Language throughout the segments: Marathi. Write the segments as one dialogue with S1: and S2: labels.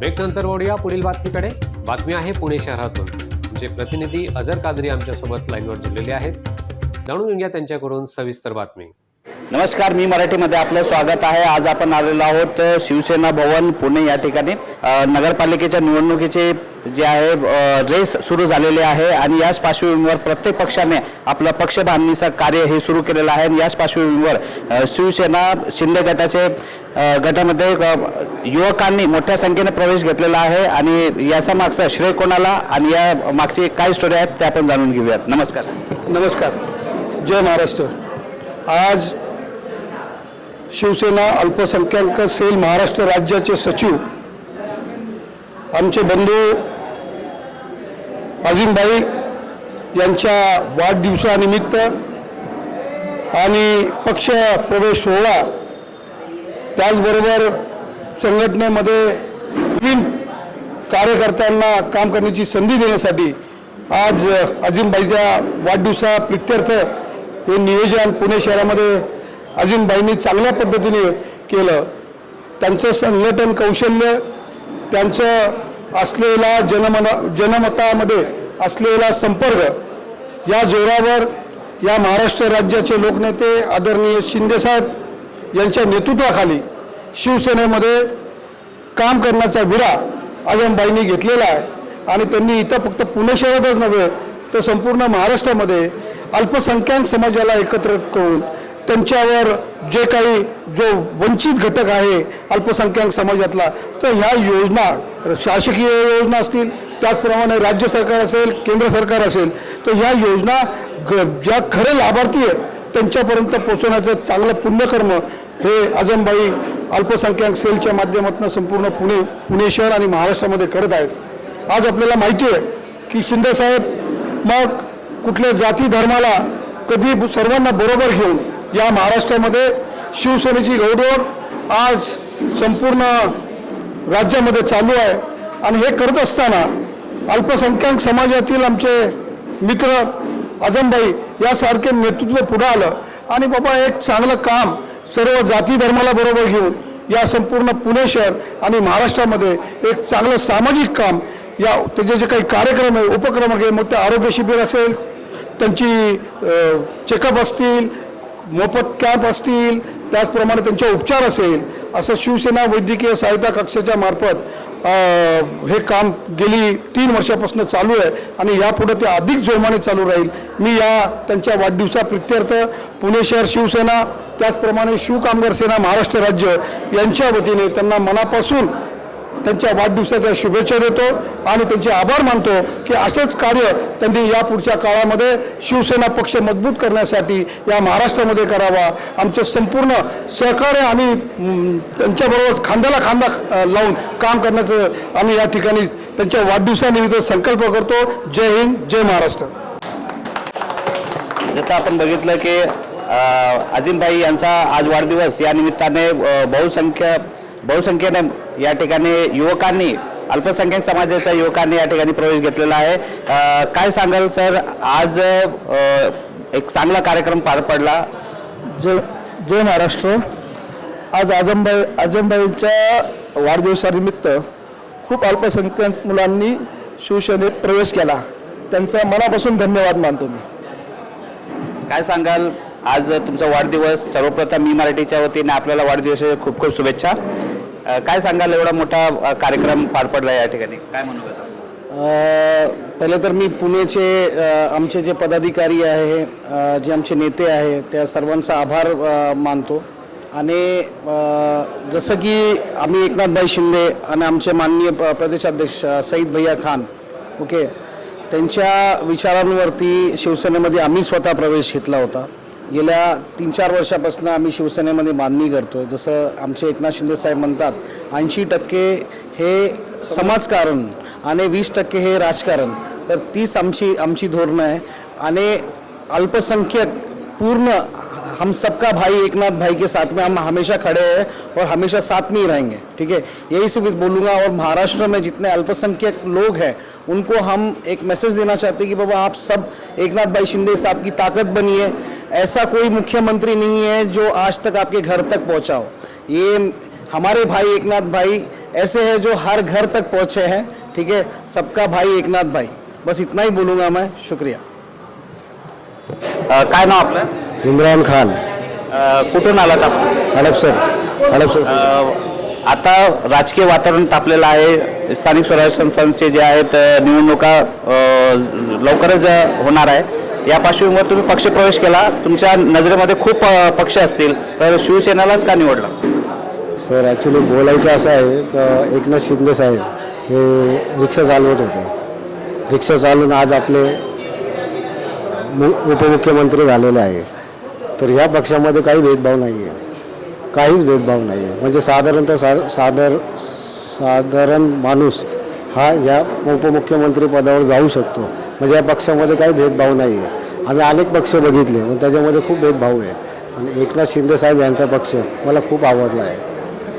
S1: ब्रेक नंतर वळूया पुढील बातमीकडे. बातमी आहे पुणे शहरातून. आमचे प्रतिनिधी अजर कादरी आमच्यासोबत लाईनवर जुळलेले आहेत. जाणून घेऊया त्यांच्याकडून सविस्तर बातमी.
S2: नमस्कार मी मराठीमध्ये आपलं स्वागत आहे. आज आपण आलेलो आहोत शिवसेना भवन पुणे या ठिकाणी. नगरपालिकेच्या निवडणुकीचे जे आहे रेस सुरू झालेले आहे आणि याच पार्श्वभूमीवर प्रत्येक पक्षाने आपलं पक्ष बांधणीचं कार्य हे सुरू केलेलं आहे. आणि याच पार्श्वभूमीवर शिवसेना शिंदे गटाचे गटामध्ये युवकांनी मोठ्या संख्येने प्रवेश घेतलेला आहे आणि याचा मागचा श्रेय कोणाला आणि या मागची काय स्टोरी आहेत ते आपण जाणून घेऊयात. नमस्कार.
S3: नमस्कार. जय महाराष्ट्र. आज शिवसेना अल्पसंख्याक सेल महाराष्ट्र राज्याचे सचिव आमचे बंधू अजिमभाई यांच्या वाढदिवसानिमित्त आणि पक्ष प्रवेश सोहळा त्याचबरोबर संघटनेमध्ये नवीन कार्यकर्त्यांना काम करण्याची संधी देण्यासाठी आज अजिमबाईच्या वाढदिवसा प्रित्यर्थ हे नियोजन पुणे शहरामध्ये अजिमबाईंनी चांगल्या पद्धतीने केलं. त्यांचं संघटन कौशल्य त्यांचं असलेला जनमन जनमतामध्ये असलेला संपर्क या जोरावर या महाराष्ट्र राज्याचे लोकनेते आदरणीय शिंदेसाहेब यांच्या नेतृत्वाखाली शिवसेनेमध्ये काम करण्याचा विरा आजमबाईंनी घेतलेला आहे. आणि त्यांनी इथं फक्त पुणे शहरातच नव्हे तर संपूर्ण महाराष्ट्रामध्ये अल्पसंख्याक समाजाला एकत्र करून त्यांच्यावर जे काही जो वंचित घटक आहे अल्पसंख्याक समाजातला तर ह्या योजना शासकीय योजना असतील त्याचप्रमाणे राज्य सरकार असेल केंद्र सरकार असेल तर ह्या योजना ग ज्या खरे लाभार्थी आहेत त्यांच्यापर्यंत पोचवण्याचं चांगलं पुण्यकर्म हे आजमबाई अल्पसंख्याक सेलच्या माध्यमातून संपूर्ण पुणे पुणे शहर आणि महाराष्ट्रामध्ये करत आहेत. आज आपल्याला माहिती आहे की शिंदेसाहेब मग कुठल्या जाती धर्माला कधी सर्वांना बरोबर घेऊन या महाराष्ट्रामध्ये शिवसेनेची गौरव आज संपूर्ण राज्यामध्ये चालू आहे. आणि हे करत असताना अल्पसंख्याक समाजातील आमचे मित्र आजमबाई यासारखे नेतृत्व पुढं आलं. आणि बाबा एक चांगलं काम सर्व जाती धर्माला बरोबर घेऊन या संपूर्ण पुणे शहर आणि महाराष्ट्रामध्ये एक चांगलं सामाजिक काम या त्याचे जे काही कार्यक्रम आहे उपक्रम आहे मग ते आरोग्य शिबिर असेल त्यांची चेकअप असतील मोफत कॅम्प असतील त्याचप्रमाणे त्यांचे उपचार असेल असं शिवसेना वैद्यकीय सहायता कक्षाच्या मार्फत हे काम गेली तीन वर्षापासून चालू आहे आणि यापुढे ते अधिक जोमाने चालू राहील. मी या त्यांच्या वाढदिवसा प्रित्यर्थ पुणे शहर शिवसेना त्याचप्रमाणे शिवकामगार सेना महाराष्ट्र राज्य यांच्या वतीने त्यांना मनापासून त्यांच्या वाढदिवसाच्या शुभेच्छा देतो आणि त्यांचे आभार मानतो की असेच कार्य त्यांनी या पुढच्या काळामध्ये शिवसेना पक्ष मजबूत करण्यासाठी या महाराष्ट्रामध्ये करावा. आमचं संपूर्ण सहकार्य आम्ही त्यांच्याबरोबर खांद्याला खांदा लावून काम करण्याचं आम्ही या ठिकाणी त्यांच्या वाढदिवसानिमित्त संकल्प करतो. जय हिंद जय महाराष्ट्र.
S2: जसं आपण बघितलं की अजिमभाई यांचा आज वाढदिवस या निमित्ताने बहुसंख्या बहुसंख्य बहुसंख्येने या ठिकाणी युवकांनी अल्पसंख्याक समाजाच्या युवकांनी या ठिकाणी प्रवेश घेतलेला आहे. काय सांगाल सर? आज एक चांगला कार्यक्रम पार पडला.
S3: जय जय महाराष्ट्र. आज आजमबाई आजमबाईच्या वाढदिवसानिमित्त खूप अल्पसंख्याक मुलांनी शिवसेनेत प्रवेश केला. त्यांचा मनापासून धन्यवाद मानतो मी.
S2: काय सांगाल? आज तुमचा वाढदिवस सर्वप्रथम मी मराठीच्या वतीने आपल्याला वाढदिवसाच्या खूप खूप शुभेच्छा. काय सांगाल? एवढा मोठा कार्यक्रम पार पडला या ठिकाणी. काय म्हणू
S4: पहिले तर मी पुणेचे आमचे जे पदाधिकारी आहे जे आमचे नेते आहे त्या सर्वांचा आभार मानतो. आणि जसं की आम्ही एकनाथभाई शिंदे आणि आमचे माननीय प- प्रदेशाध्यक्ष सईद भैया खान ओके त्यांच्या विचारांवरती शिवसेनेमध्ये आम्ही स्वतः प्रवेश घेतला होता. गेल्या तीन चार वर्षापासून आम्ही शिवसेनेमध्ये मांडणी करतोय. जसं आमचे एकनाथ शिंदे साहेब म्हणतात ऐंशी टक्के हे समाजकारण आणि वीस टक्के हे राजकारण. तर तीच आमची आमची धोरणं आहे. आणि अल्पसंख्यक पूर्ण हम सबका भाई, एकनाथ भाई के साथ में हम हमेशा खड़े हैं और हमेशा साथ में ही रहेंगे, ठीक है? यही से बोलूँगा और महाराष्ट्र में जितने अल्पसंख्यक लोग हैं, उनको हम एक मैसेज देना चाहते हैं कि बाबा आप सब, एकनाथ भाई शिंदे साहब की ताकत बनिए। ऐसा कोई मुख्यमंत्री नहीं है जो आज तक आपके घर तक पहुँचा हो। ये हमारे भाई, एकनाथ भाई ऐसे हैं जो हर घर तक पहुँचे हैं, ठीक है? सबका भाई, एकनाथ भाई। बस इतना ही बोलूँगा मैं। शुक्रिया।
S2: काय नाव आपलं?
S5: इम्रान खान.
S2: अ, कुठून आलात आपण?
S5: हडपसर हडपसर
S2: अ, आता राजकीय वातावरण तापलेलं आहे. स्थानिक स्वराज्य संस्थांचे जे आहेत अ, निवडणुका अ, लवकरच अ, होणार आहे. या पार्श्वभूमीवर तुम्ही पक्षप्रवेश केला. तुमच्या नजरेमध्ये खूप अ, पक्ष असतील. तर शिवसेनेलाच का निवडलं?
S5: सर ॲक्च्युली बोलायचं असं आहे का एकनाथ शिंदे साहेब हे रिक्षा चालवत होते. रिक्षा चालवून आज आपले मु उपमुख्यमंत्री झालेले आहे. तर ह्या पक्षामध्ये काही भेदभाव नाही आहे काहीच भेदभाव नाही आहे म्हणजे साधारणतः सा साधार साधारण माणूस हा या उपमुख्यमंत्री पदावर जाऊ शकतो. म्हणजे या पक्षामध्ये काही भेदभाव नाही आहे आम्ही अनेक पक्ष बघितले पण त्याच्यामध्ये खूप भेदभाव आहे. आणि एकनाथ शिंदे साहेब यांचा पक्ष मला खूप आवडला आहे.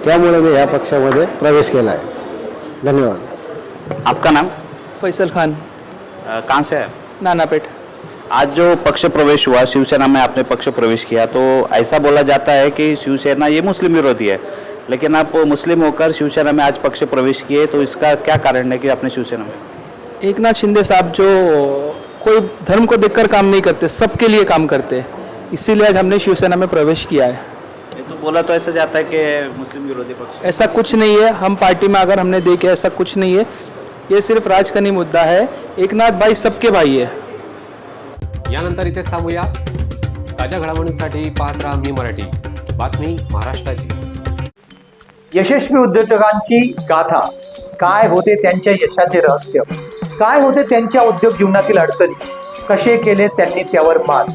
S5: त्यामुळे मी या पक्षामध्ये प्रवेश केला आहे धन्यवाद.
S2: आपका नाम?
S6: फैसल खान.
S2: कहाँ से है
S6: नानापेट
S2: आज जो पक्ष प्रवेश हुआ शिवसेना में आपने पक्ष प्रवेश किया तो ऐसा बोला जाता है कि शिवसेना ये मुस्लिम विरोधी है। लेकिन आप मुस्लिम होकर शिवसेना में आज पक्ष प्रवेश किए तो इसका क्या कारण है कि आपने शिवसेना में?
S6: एक नाथ शिंदे साहब जो कोई धर्म को देखकर काम नहीं करते सबके लिए काम करते इसीलिए आज हमने शिवसेना में प्रवेश किया है।
S2: तो बोला तो ऐसा जाता है कि मुस्लिम विरोधी पक्ष।
S6: ऐसा कुछ नहीं है हम पार्टी में अगर हमने देखे ऐसा कुछ नहीं है। ये सिर्फ़ राजकनी मुद्दा है। एक नाथ भाई सबके भाई है।
S1: यानंतर इथेच थांबूया. ताज्या घडामोडींसाठी पाहत राहा मी मराठी. बातमी महाराष्ट्राची.
S7: यशस्वी उद्योजकांची गाथा. काय होते त्यांच्या यशाचे रहस्य? काय होते त्यांच्या उद्योग जीवनातील अडचणी? कसे केले त्यांनी त्यावर मात?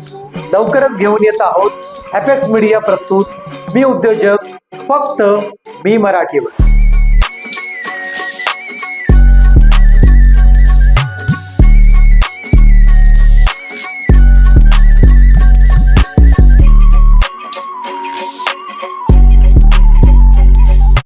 S7: लवकरच घेऊन येत आहोत हॅपेक्स मीडिया प्रस्तुत. मी उद्योजक फक्त मी मराठीवर.